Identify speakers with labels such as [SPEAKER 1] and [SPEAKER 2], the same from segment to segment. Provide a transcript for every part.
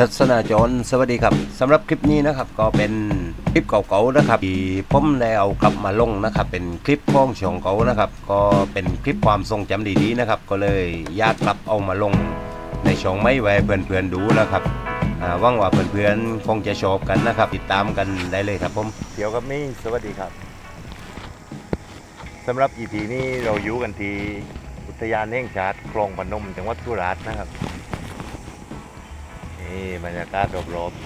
[SPEAKER 1] ทัศนาจรสวัสดีครับสำหรับคลิปนี้นะครับก็เป็นคลิปเก่าๆนะครับที่ผมได้เอากลับมาลงนะครับ เป็นคลิปของช่องเก่านะครับ ก็เป็นคลิปความทรงจำดีๆนะครับ ก็เลยอยากกลับเอามาลงในช่องไม่ไว้เพื่อนๆดูนะครับอ่างว่าเพื่อนๆคงจะชอบกันนะครับ ติดตามกันได้เลยครับผม
[SPEAKER 2] เดี๋ยวกับมี่สวัสดีครับสำหรับ EP นี้เราอยู่กันที่อุทยานแห่งชาติคลองพนมจังหวัดสุราษฎร์นะครับ นี่บรรยากาศรอบๆ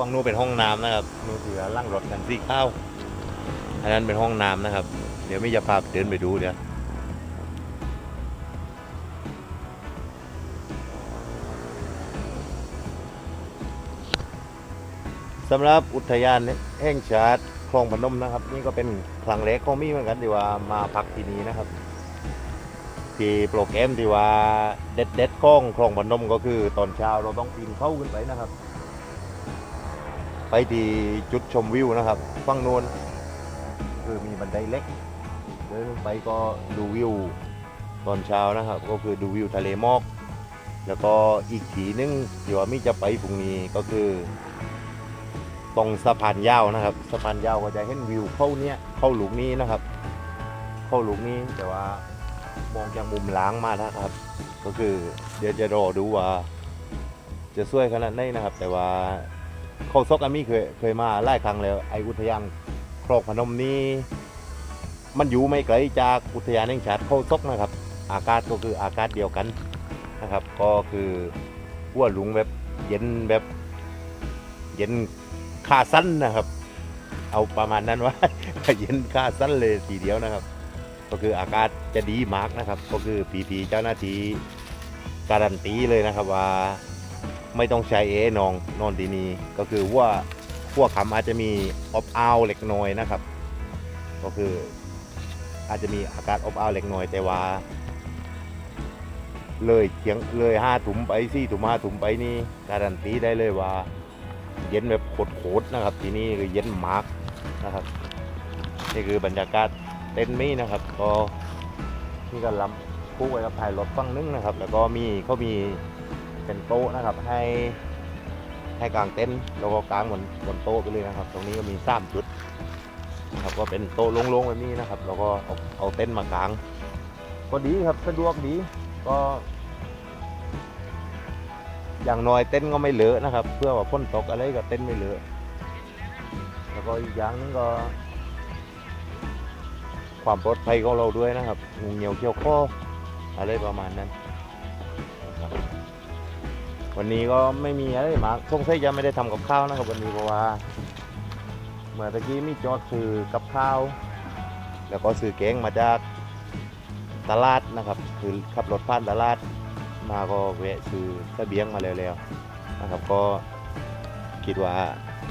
[SPEAKER 2] ฟังนู้นเป็นห้องน้ำนะครับนู้นคือล่างรถกันสีข้าวอันนั้นเป็นห้องน้ำนะครับ เดี๋ยวไม่จะพาเดินไปดูเดี๋ยว สำหรับอุทยานแห่งชาติคลองพนมนะครับ นี่ก็เป็นครั้งแรกของมีเหมือนกันที่ว่ามาพักที่นี้นะครับ ที่โปรแกรมที่ว่าเด็ดเด็ดๆของคลองพนมก็คือตอนเช้าเราต้องปีนเข้าขึ้นไปนะครับ ไปที่จุดชมวิวนะครับฝั่งโน้นคือมีบันไดเล็กเดินลงไปก็ดูวิวตอนเช้านะครับ ก็คือดูวิวทะเลหมอก แล้วก็อีกทีนึงเดี๋ยวมิจะไปพรุ่งนี้ก็คือ ตรงสะพานยาวนะครับสะพานยาวก็จะเห็นวิวเข้าเนี้ยเข้าหลุมนี้นะครับ เข้าหลุมนี้แต่ว่ามองจากมุมล้างมานะครับ ก็คือเดี๋ยวจะรอดูว่า จะสวยขนาดไหนนะครับ แต่ว่าเขาซอกอามี่เคยเคยมาหลายครั้งแล้วไออุทยานคลองพนมนี้ มันอยู่ไม่ไกลจากอุทยานแห่งชาติเขาซกนะครับ อากาศก็คืออากาศเดียวกันนะครับ ก็คือหัวหลุงแบบเย็นแบบเย็น ขาสั้นนะครับ เอาประมาณนั้นว่าเย็นขาสั้นเลยทีเดียวนะครับ ก็คืออากาศจะดีมากนะครับ ก็คือพีพีเจ้าหน้าที่การันตีเลยนะครับว่าไม่ต้องใช้เอนองนอนที่นี่ก็คือว่าพวกคำอาจจะมีอบอ้าวเล็กน้อยนะครับ ก็คืออาจจะมีอากาศอบอ้าวเล็กน้อยแต่ว่า เลยเทียงเลยห้าถุมไปสี่ถุมห้าถุมไปนี่การันตีได้เลยว่า เย็นแบบโคตรๆนะครับที่นี่คือเย็นมากนะครับนี่คือบรรยากาศเต็นท์มีนะครับ ก็นี่ก็ลำคู่ไว้กับถ่ายรถฝั่งนึงนะครับ แล้วก็มีเขามีเป็นโต๊ะนะครับ ให้ให้กางเต็นท์แล้วก็กางบนบนโต๊ะไปเลยนะครับ ตรงนี้ก็มีสามจุดนะครับก็เป็นโต๊ะโล่งๆแบบนี้นะครับ แล้วก็เอาเอาเต็นท์มากาง ก็ดีครับสะดวกดีก็ อย่างน้อยเต็นก็ไม่เลอะนะครับ เพื่อว่าฝนตกอะไรก็เต็นไม่เลอะแล้วก็อีกอย่างนึงก็ ความปลอดภัยของเราด้วยนะครับงูเหนียวเขี้ยวข้ออะไรประมาณนั้นวันนี้ก็ไม่มีอะไรมากสงสัยจะไม่ได้ทำกับข้าวนะครับ วันนี้เพราะว่าเมื่อตะกี้มีจอดซื้อกับข้าว แล้วก็ซื้อแกงมาจากตลาดนะครับ คือขับรถผ่านตลาด มาก็แวะซื้อเสบียงมาแล้วๆนะครับก็คิดว่า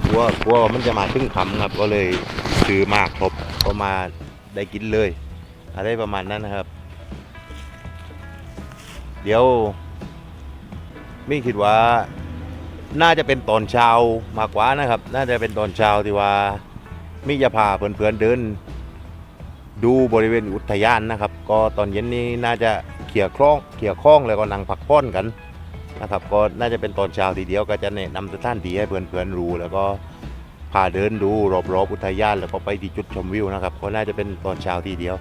[SPEAKER 2] กลัวกลัวมันจะมาถึงคำครับก็เลยซื้อมากครบก็มาได้กินเลย อะไรประมาณนั้นนะครับ เดี๋ยวไม่คิดว่าน่าจะเป็นตอนเช้ามากกว่านะครับ น่าจะเป็นตอนเช้าที่ว่ามิจะพาเพื่อนๆเดิน ดูบริเวณอุทยานนะครับ ก็ตอนเย็นนี้น่าจะ เขี่ยคล้องเขี่ยคล้องแล้วก็นั่งพักผ่อนกันนะครับก็น่าจะเป็นตอนเช้าทีเดียวก็จะแนะนำสถานที่ให้เพื่อนๆรู้แล้วก็พาเดินดูรอบๆอุทยานแล้วก็ไปที่จุดชมวิวนะครับก็น่าจะเป็นตอนเช้าทีเดียว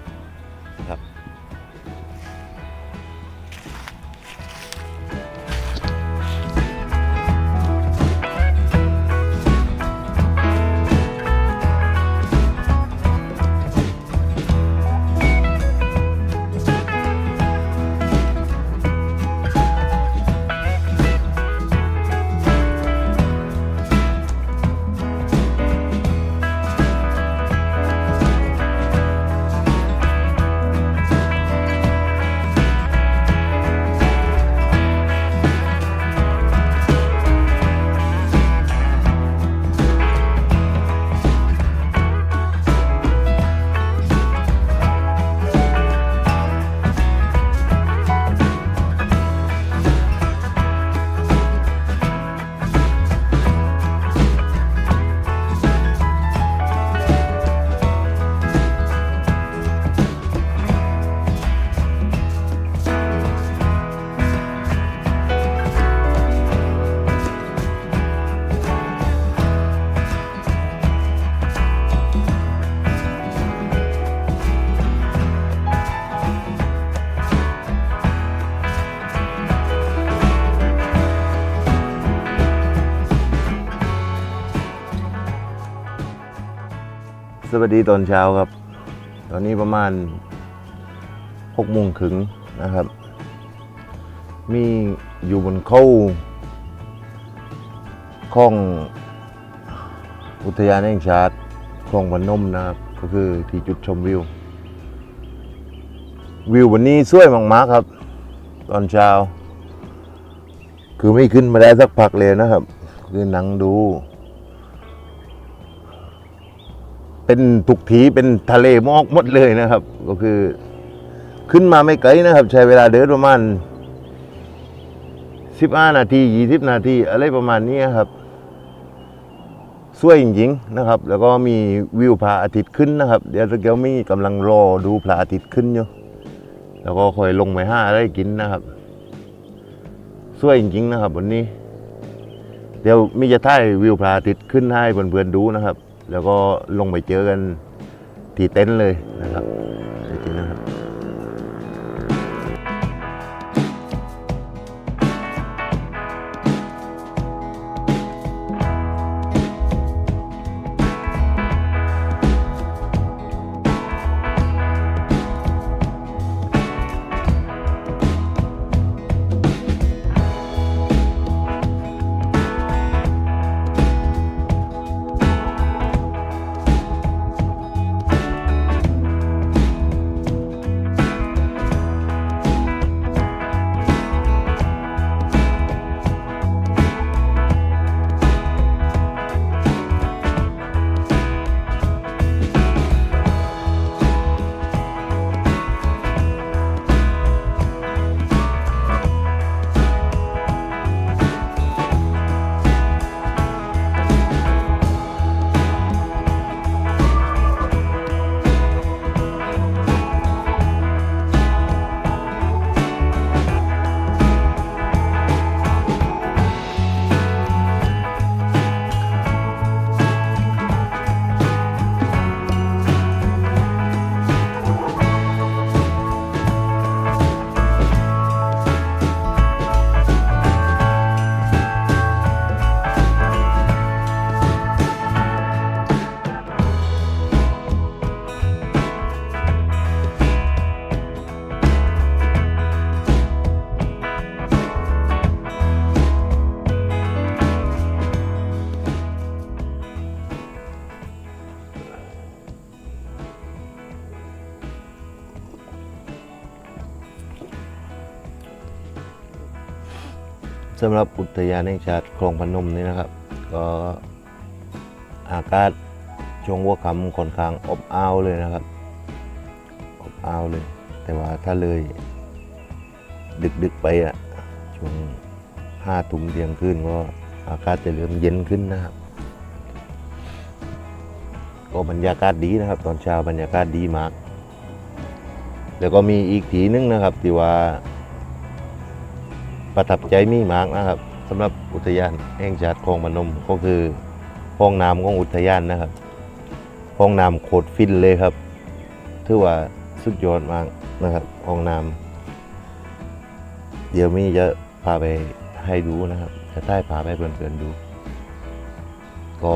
[SPEAKER 2] สวัสดีตอนเช้าครับ ตอนนี้ประมาณหกโมงครึ่งนะครับ มีอยู่บนเขาของอุทยานแห่งชาติคลองพนมนะครับ ก็คือที่จุดชมวิว วิววันนี้สวยมากๆครับ ตอนเช้า คือไม่ขึ้นมาได้สักพักเลยนะครับ คือนั่งดู เป็นทุกทีเป็นทะเลหมอกหมดเลยนะครับ ก็คือ ขึ้นมาไม่ไกลนะครับ ใช้เวลาเดินประมาณ15นาที20นาทีอะไรประมาณนี้ครับสวยจริงๆนะครับ แล้วก็มีวิวพระอาทิตย์ขึ้นนะครับ เดี๋ยวเกียวมีกำลังรอดูพระอาทิตย์ขึ้นอยู่แล้วก็คอยลงไปห้าอะไรกินนะครับสวยจริงๆนะครับ วันนี้ เดี๋ยวมีจะถ่ายวิวพระอาทิตย์ขึ้นให้เพื่อนๆดูนะครับ แล้วก็ลงไปเจอกันที่เต็นท์เลยนะครับ ทยานแห่งชาติคลองพนมนี่นะครับ ก็อากาศช่วงหัวคำค่อนข้างอบอ้าวเลยนะครับ อบอ้าวเลย แต่ว่าถ้าเลย ดึกๆไปอะช่วงห้าทุ่มเที่ยงคืนก็อากาศจะเริ่มเย็นขึ้นนะครับ ก็บรรยากาศดีนะครับ ตอนเช้าบรรยากาศดีมาก แล้วก็มีอีกทีนึงนะครับที่ว่าประทับใจมีมากนะครับ สำหรับอุทยานแห่งชาติคลองพนมก็คือห้องน้ำของอุทยานนะครับ ห้องน้ำโคตรฟินเลยครับ ถือว่าสุดยอดมากนะครับห้องน้ำเดี๋ยวมีจะพาไปให้ดูนะครับ จะได้พาไปเพื่อนๆดู ก็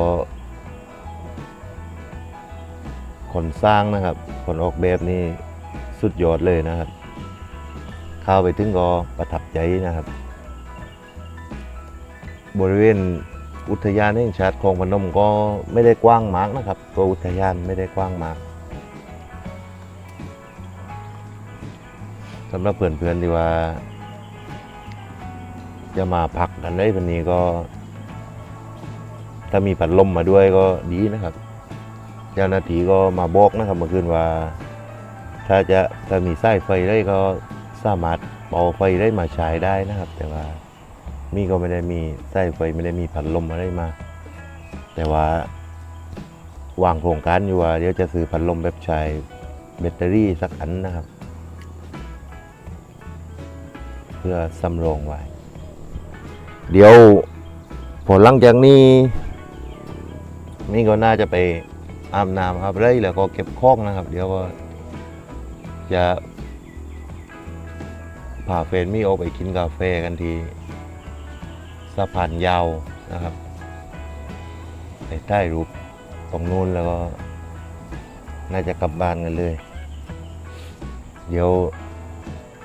[SPEAKER 2] คนสร้างนะครับ คนออกแบบนี่สุดยอดเลยนะครับ เข้าไปถึงก็ประทับใจนะครับ บริเวณอุทยานแห่งชาติคลองพนมก็ไม่ได้กว้างมากนะครับ ตัวอุทยานไม่ได้กว้างมากสำหรับเพื่อนๆที่ว่า จะมาพักกันได้วันนี้ก็ ถ้ามีพัดลมมาด้วยก็ดีนะครับ เจ้าหน้าที่ก็มาบอกนะครับเมื่อคืนว่า ถ้าจะถ้ามีสายไฟได้ก็สามารถเป่าไฟได้มาใช้ได้นะครับ แต่ว่า มีก็ไม่ได้มีสายไฟไม่ได้มีพัดลมอะไรมา แต่ว่าวางโครงการอยู่ว่าเดี๋ยวจะซื้อพัดลมแบบใช้แบตเตอรี่สักอันนะครับ เพื่อสำรองไว้ เดี๋ยวพอหลังจากนี้นี่ก็น่าจะไปอาบน้ำอาบไรแล้วก็เก็บข้องนะครับ เดี๋ยวก็จะพาเฟรนมี่ออกไปกินกาแฟกันที สะพานยาวนะครับไปใต้รูปตรงนู้นแล้วก็ น่าจะกลับบ้านกันเลย เดี๋ยว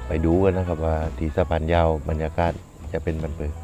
[SPEAKER 2] ไปดูกันนะครับว่าที่สะพานยาวบรรยากาศจะเป็นบันเปิด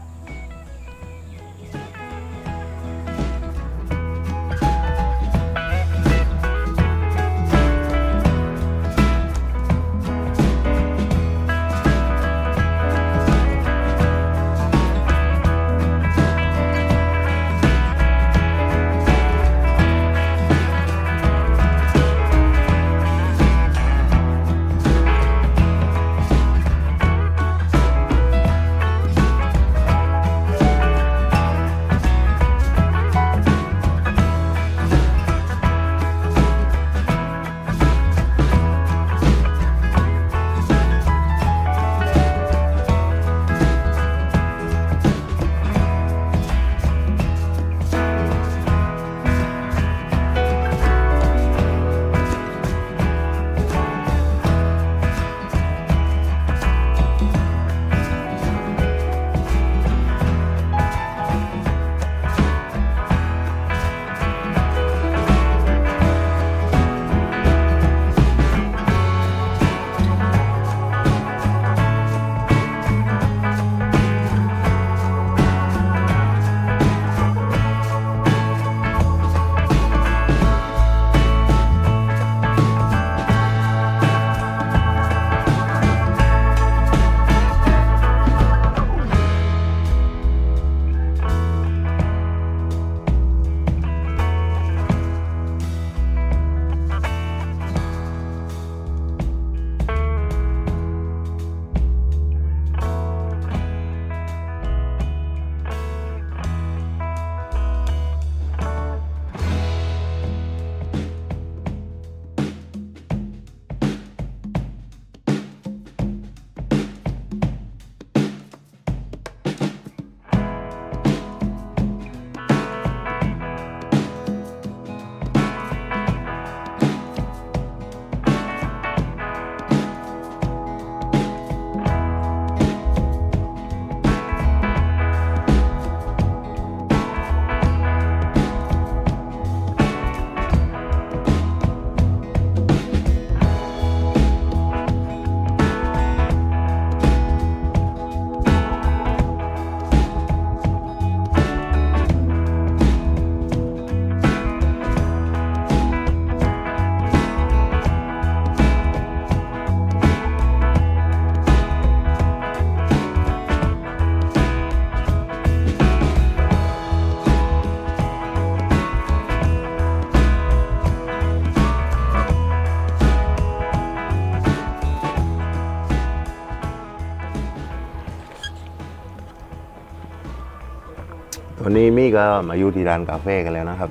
[SPEAKER 2] ตอนนี้มี่ก็มาอยู่ที่ร้านกาแฟกันแล้วนะครับ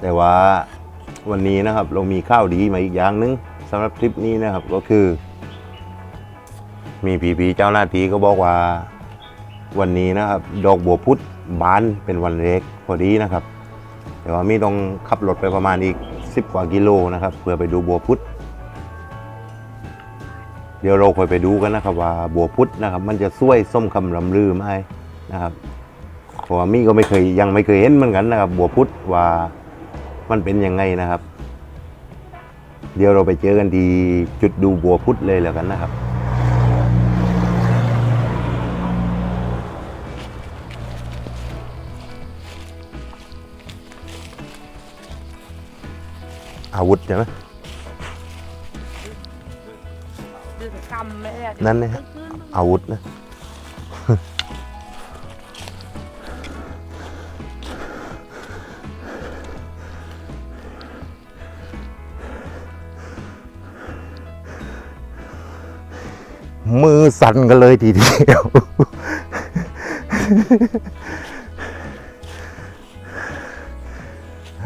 [SPEAKER 2] แต่ว่าวันนี้นะครับเรามีข้าวดีมาอีกอย่างหนึงสำหรับทริปนี้นะครับก็คือ มีผีผีเจ้าหน้าที่ก็บอกว่า วันนี้นะครับ ดอกบัวพุธบานเป็นวันเล็กพอดีนะครับ แต่ว่ามี่ต้องขับรถไปประมาณอีก 10 กว่ากิโลนะครับ เพื่อไปดูบัวพุธเดี๋ยวเราคอยไปดูกันนะครับว่าบัวพุธนะครับ มันจะช่วยส้มคำลำลือไหมนะครับ เพราะว่ามี่ก็ไม่เคยยังไม่เคยเห็นเหมือนกันนะครับ บัวพุธว่ามันเป็นยังไงนะครับ เดี๋ยวเราไปเจอกันที่จุดดูบัวพุธเลยแล้วกันนะครับอาวุธใช่ไหม
[SPEAKER 3] ดึงกำเลยอะ
[SPEAKER 2] นั่นนะฮะอาวุธนะ มือสั่นกันเลยทีเดียว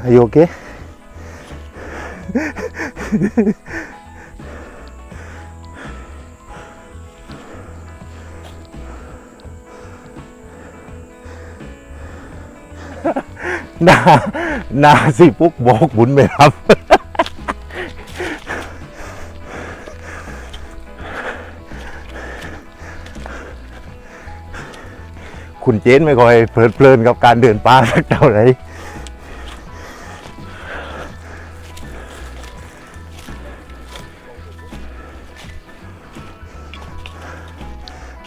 [SPEAKER 2] Are you okay? หน้าหน้าสิปุ๊ คุณเจนไม่ค่อยเพลิดเพลินกับการเดินป่าสักเท่าไหร่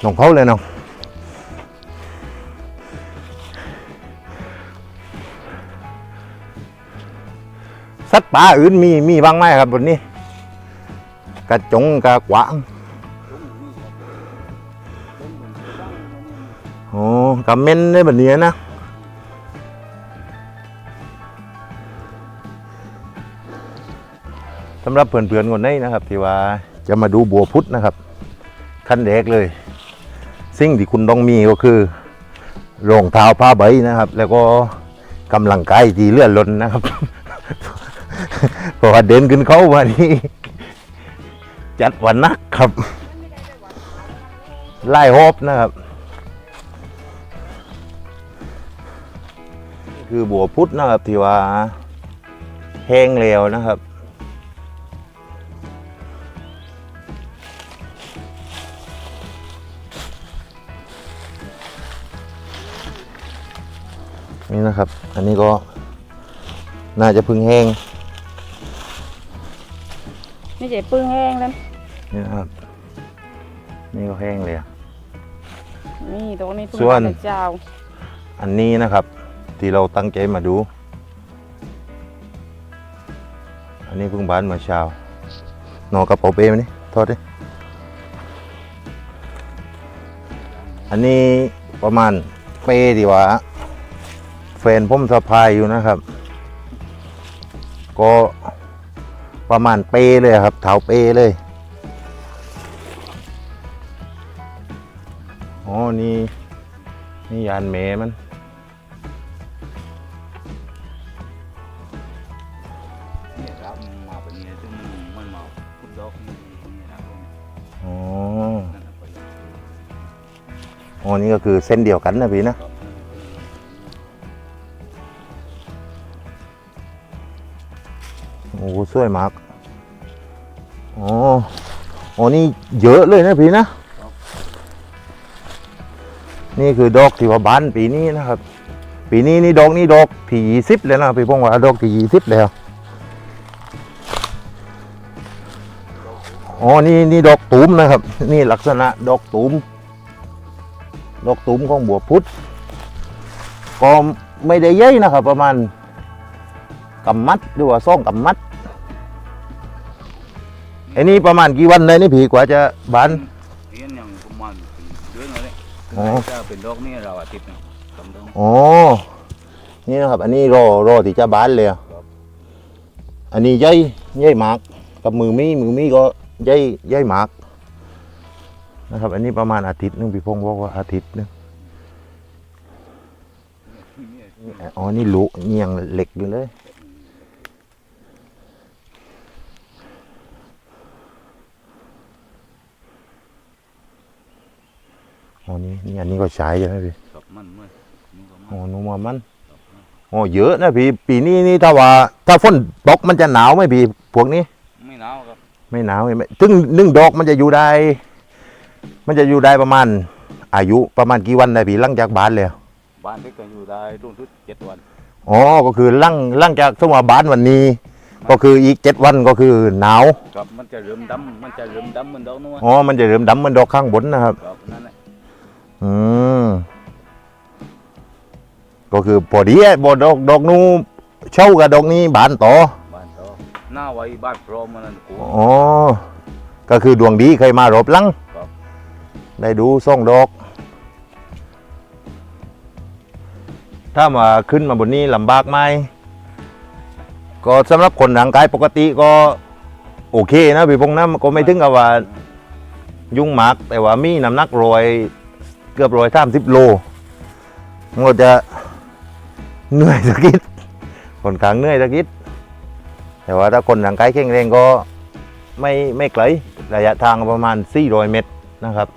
[SPEAKER 2] ลงเขาเลยน้องสัตว์ป่าอื่นมีมีบ้างไหมครับบนนี้ กระจงกระกวาง โอ้กระเม็นได้แบบนี้นะสำหรับเพื่อนๆคนนี้นะครับ ที่ว่าจะมาดูบัวพุธนะครับขั้นแรกเลย สิ่งที่คุณต้องมีก็คือรองเท้าผ้าใบนะครับ แล้วก็กำลังกายที่เลื่อนลนนะครับเพราะว่าเดินขึ้นเขาวันนี้จัดวันนักครับไล่ฮอบนะครับ คือบัวพุธนะครับที่ว่าแห้งแล้วนะครับ นี่นะครับ อันนี้ก็น่าจะพึ่งแห้ง
[SPEAKER 3] นี่เจ๊ปึ้งแห้งแล้ว
[SPEAKER 2] นี่นะครับ นี่ก็แห้งเลยอะ
[SPEAKER 3] นี่ตรงนี้ปึ้ง
[SPEAKER 2] ส่วน
[SPEAKER 3] เจ้า
[SPEAKER 2] อันนี้นะครับ ที่เราตั้งใจมาดู อันนี้เพิ่งบานเมื่อเช้านอกระเป๋าเป้มานี่ทอดดิอันนี้ประมาณเป้ดีกว่าแฟนผมสะพายอยู่นะครับ ก็ประมาณเป้เลยครับเท้าเป้เลยอ๋อนี่นี่ยานเมมัน
[SPEAKER 4] อ๋
[SPEAKER 2] อ
[SPEAKER 4] นี่
[SPEAKER 2] ก็คือเส้นเดียวกันนะพี่นะโอ้โหสวยมากอ๋ออ๋อนี่เยอะเลยนะพี่นะ นี่คือดอกที่ว่าบานปีนี้นะครับ ปีนี้นี่ดอกนี่ดอกที่ยี่สิบเลยนะพี่พงษ์ว่าดอกที่ยี่สิบแล้วอ๋อนี่นี่ดอกตูมนะครับ นี่ลักษณะดอกตูม ดอกตูมของบัวพุธก็ไม่ได้ใหญ่นะครับประมาณกำมัดหรือว่าซ่องกำมัดไอ้นี่ประมาณกี่วันเลยนี่ผีกว่าจะบาน
[SPEAKER 4] เรียนอย่างประมาณเดือนอะไร
[SPEAKER 2] อ๋อ
[SPEAKER 4] ถ้าเป็นดอกนี่เราอาทิตย์หนึงสำเดือน
[SPEAKER 2] อ๋อนี่นะครับ อันนี้รอรอที่จะบานเลยอะ
[SPEAKER 4] ครับ
[SPEAKER 2] อันนี้ใหญ่ใหญ่มากกับมือมีมือมีก็ใหญ่ใหญ่มาก นะครับ อันนี้ประมาณอาทิตย์หนึงพี่พงษ์บอกว่าอาทิตย์หนึงอ๋อ นี่ลุเงียงเหล็กอยู่เลยอ๋อนี่นี่อันนี้ก็ใช้ใช่ไหมพี่
[SPEAKER 4] กับมันเมื่อนี่ก็
[SPEAKER 2] อ๋
[SPEAKER 4] มั
[SPEAKER 2] อนนุ่มว่ามันอ๋อเยอะนะพี่ ปีนี้นี่ถ้าว่า ถ้าฝนตกมันจะหนาวไหมพี่ พวกนี้
[SPEAKER 4] ไม่หนาวครับ
[SPEAKER 2] ไม่หนาวใช่ไหมถึงหนึ่งดอกมันจะอยู่ได้ มันจะอยู่ได้ประมาณ อายุประมาณกี่วันได้พี่หลังจากบานเลย
[SPEAKER 4] บ้านที่ก็อยู่ได้รุ่นทุกเจ็ดวัน
[SPEAKER 2] อ๋อก็คือหลังหลังจากสมมติว่าบานวันนี้ ก็คืออีกเจ็ดวันก็คือหนาว
[SPEAKER 4] ครับมันจะเริ่มดำมันจะเริ่มดำเหมือนดอกนู้น
[SPEAKER 2] อ๋อมันจะเริ่มดำเหมันดอกข้างบนนะครับ
[SPEAKER 4] ครับนั่นแหละ
[SPEAKER 2] อืมก็คือพอดีอะบดอกดอกนู้เช่ากับดอกนี้บานต่อ
[SPEAKER 4] บ้านต่อหน้าไว้บ้านพร้อมมันนั่นกู
[SPEAKER 2] อ๋อก็คือดวงดีเคยมารบหลัง
[SPEAKER 4] ครับ
[SPEAKER 2] ได้ดูส่องดอก ถ้ามาขึ้นมาบนนี้ลำบากไหมก็สำหรับคนร่างกายปกติก็โอเคนะพี่พงษ์นะก็ไม่ถึงกับว่ายุ่งมากแต่ว่ามีน้ำหนักรอยเกือบรอยสามสิบโลมันก็จะเหนื่อยสักนิดคนข้างเหนื่อยสักนิดแต่ว่าถ้าคนร่างกายแข็งแรงก็ไม่ไม่ไกลระยะทางประมาณ400เมตรนะครับ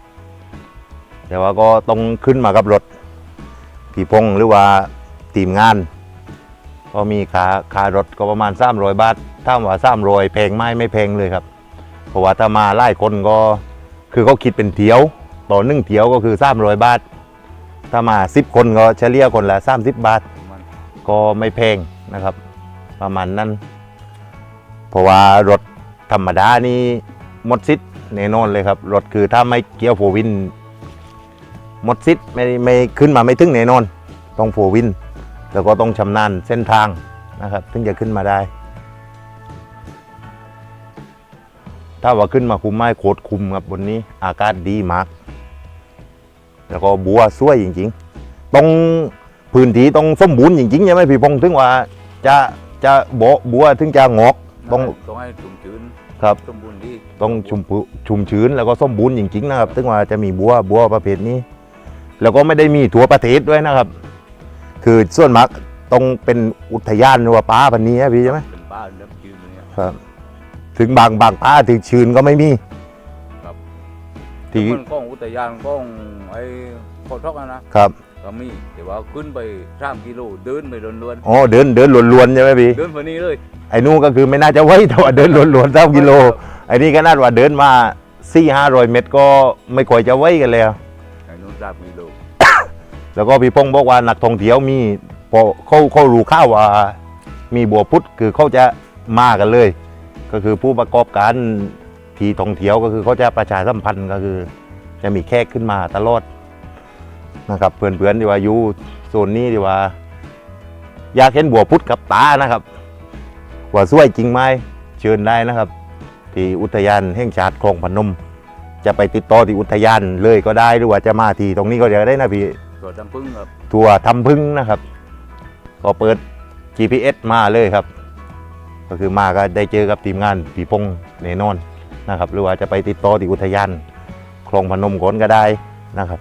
[SPEAKER 2] แต่ว่าก็ต้องขึ้นมากับรถพี่พงหรือว่าทีมงาน ก็มีค่าค่ารถก็ประมาณ300บาทถ้าว่า300แพงไหมไม่แพงเลยครับ เพราะว่าถ้ามาไล่คนก็คือเขาคิดเป็นเที่ยว ต่อหนึ่งเที่ยวก็คือ300บาท ถ้ามา 10 คนก็เฉลี่ยคนละ30 บาท ก็ไม่แพงนะครับ ประมาณนั้น เพราะว่ารถธรรมดานี่หมดสิทธิ์แน่นอนเลยครับ รถคือถ้าไม่เกียร์โฟวิน หมดซิดไม่ไม่ขึ้นมาไม่ถึงแน่นอน ต้องโฟวิน แล้วก็ต้องชำนาญเส้นทางนะครับถึงจะขึ้นมาได้ ถ้าว่าขึ้นมาคุมไม้โคตรคุมครับบนนี้อากาศดีมาก แล้วก็บัวสวยจริงๆตรงพื้นที่ต้องสมบูรณ์จริงๆใช่ไหมพี่พงษ์ถึงว่าจะจะโบะบัวถึงจะงอกต้อง
[SPEAKER 4] ต้องให้ชุ่มชื้น
[SPEAKER 2] ครับ
[SPEAKER 4] สมบูรณ์ดี
[SPEAKER 2] ต้องชุ่มปุชุ่มชื้นแล้วก็สมบูรณ์จริงๆนะครับถึงว่าจะมีบัวบัวประเภทนี้ แล้วก็ไม่ได้มีทั่วประเทศด้วยนะครับ คือส่วนมากต้องเป็นอุทยานหรือว่าป่าพันนี้นะพี่ใช่ไหม
[SPEAKER 4] เป็นป้าเริ่มชื้นเลยเนี่ย
[SPEAKER 2] ครับ ถึงบางบางป่าถึงชื้นก็ไม่มี
[SPEAKER 4] ครับ
[SPEAKER 2] ที่
[SPEAKER 4] มันก้องอุทยานก้องไอ้โคทอกอะนะครับก็มีแต่ว่าขึ้นไปสามกิโลเดินไปล้วน
[SPEAKER 2] อ๋อเดินเดินล้วนๆใช่ไหมพี่
[SPEAKER 4] ๆเดินคนนี้เลย
[SPEAKER 2] ไอ้นู่นก็คือไม่น่าจะไหวแต่ว่าเดินล้วนๆเท่ากิโลไอ้นี่ก็น่าว่าเดินมาสี่ห้าร้อยเมตรก็ไม่ค่อยจะไหวกันแล้ว
[SPEAKER 4] ไอ้นู้น สามกิโล
[SPEAKER 2] แล้วก็พี่พงษ์บอกว่านักท่องเที่ยวมีพอเขาเขารู้ข้าวว่า มีบัวพุทธคือเขาจะมากันเลย ก็คือผู้ประกอบการที่ท่องเที่ยวก็คือเขาจะประชาสัมพันธ์ก็คือ จะมีแขกขึ้นมาตลอดนะครับเพื่อนๆที่ว่าอยู่โซนนี้ที่ว่า อยากเห็นบัวพุทธกับตานะครับ ว่าสวยจริงไหมเชิญได้นะครับ ที่อุทยานแห่งชาติคลองพนม จะไปติดต่อที่อุทยานเลยก็ได้หรือว่าจะมาที่ตรงนี้ก็ได้นะพี่
[SPEAKER 4] ตัวจำพึ่งครับ
[SPEAKER 2] ทัวร์ทำพึ่งนะครับ ก็เปิด GPS มาเลยครับ ก็คือมาก็ได้เจอกับทีมงานปีพงแน่นอนนะครับ หรือว่าจะไปติดต่อที่อุทยานคลองพนมก่อนก็ได้นะครับ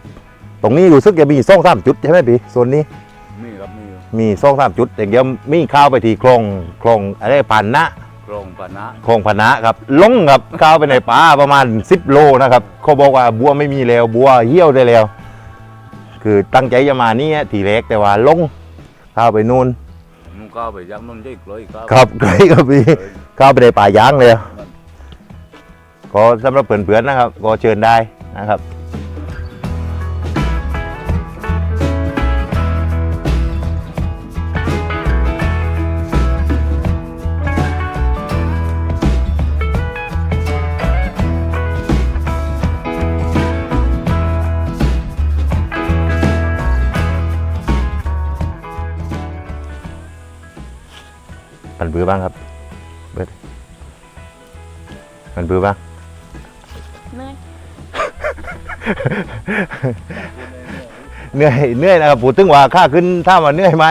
[SPEAKER 2] ตรงนี้รู้สึกจะมีซ่องสามจุดใช่ไหมพี่โซนนี้
[SPEAKER 4] มีครับมีอยู่
[SPEAKER 2] มีซ่องสามจุดอย่างเดียวมีข้าวไปที่คลองคลองอะไรผ่านนะ
[SPEAKER 4] โครงปะนะ
[SPEAKER 2] คลองพนะครับลงครับข้าวไปในป่าประมาณ 10 โลนะครับเขาบอกว่าบัวไม่มีแล้วบัวเหี่ยวได้แล้ว คือตั้งใจจะมานี่ทีแรกแต่ว่าลงข้าวไปนู่น
[SPEAKER 4] นุ่งก้าวไปยังนุ่นจะอีกเลยครับ
[SPEAKER 2] ครับไกลครับพี่
[SPEAKER 4] เออ
[SPEAKER 2] เข้าไปในป่ายางเลยก็สำหรับเพื่อนๆนะครับ ก็เชิญได้นะครับ มันบือบ้างครับเบิดมันบือบ้าง
[SPEAKER 3] เหนื่อย
[SPEAKER 2] เหนื่อยเหนื่อยนะครับพูดถึงว่าค่าขึ้นถ้าว่าเหนื่อยไหม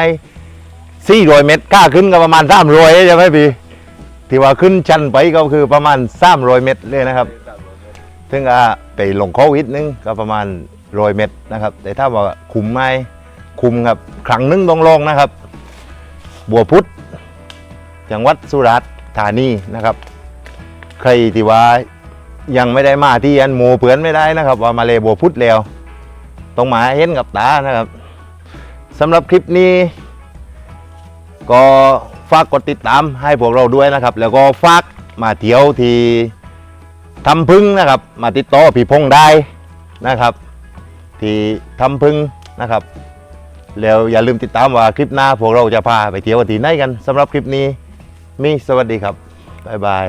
[SPEAKER 2] สี่ร้อยเมตรค่าขึ้นก็ประมาณสามร้อยใช่ไหมพี่ที่ว่าขึ้นชันไปก็คือประมาณสามร้อยเมตรเลยนะครับถึงอะไปลงโควิดนึงก็ประมาณร้อยเมตรนะครับ แต่ถ้าว่าคุมไหมคุมครับครั้งหนึงต้องลองนะครับ บัวพุธ จังหวัดสุราษฎร์ธานีนะครับ ใครที่ว่ายังไม่ได้มาที่อันหมูเผือนไม่ได้นะครับ ว่ามาเลบัวพุธแล้วต้องมาเห็นกับตานะครับสำหรับคลิปนี้ ก็ฝากกดติดตามให้พวกเราด้วยนะครับ แล้วก็ฝากมาเที่ยวที่ทำพึ่งนะครับ มาติดต่อพี่พงษ์ได้นะครับ ที่ทำพึ่งนะครับแล้วอย่าลืมติดตามว่าคลิปหน้าพวกเราจะพาไปเที่ยวที่ไหนกันสำหรับคลิปนี้ มีสวัสดีครับ บ๊ายบาย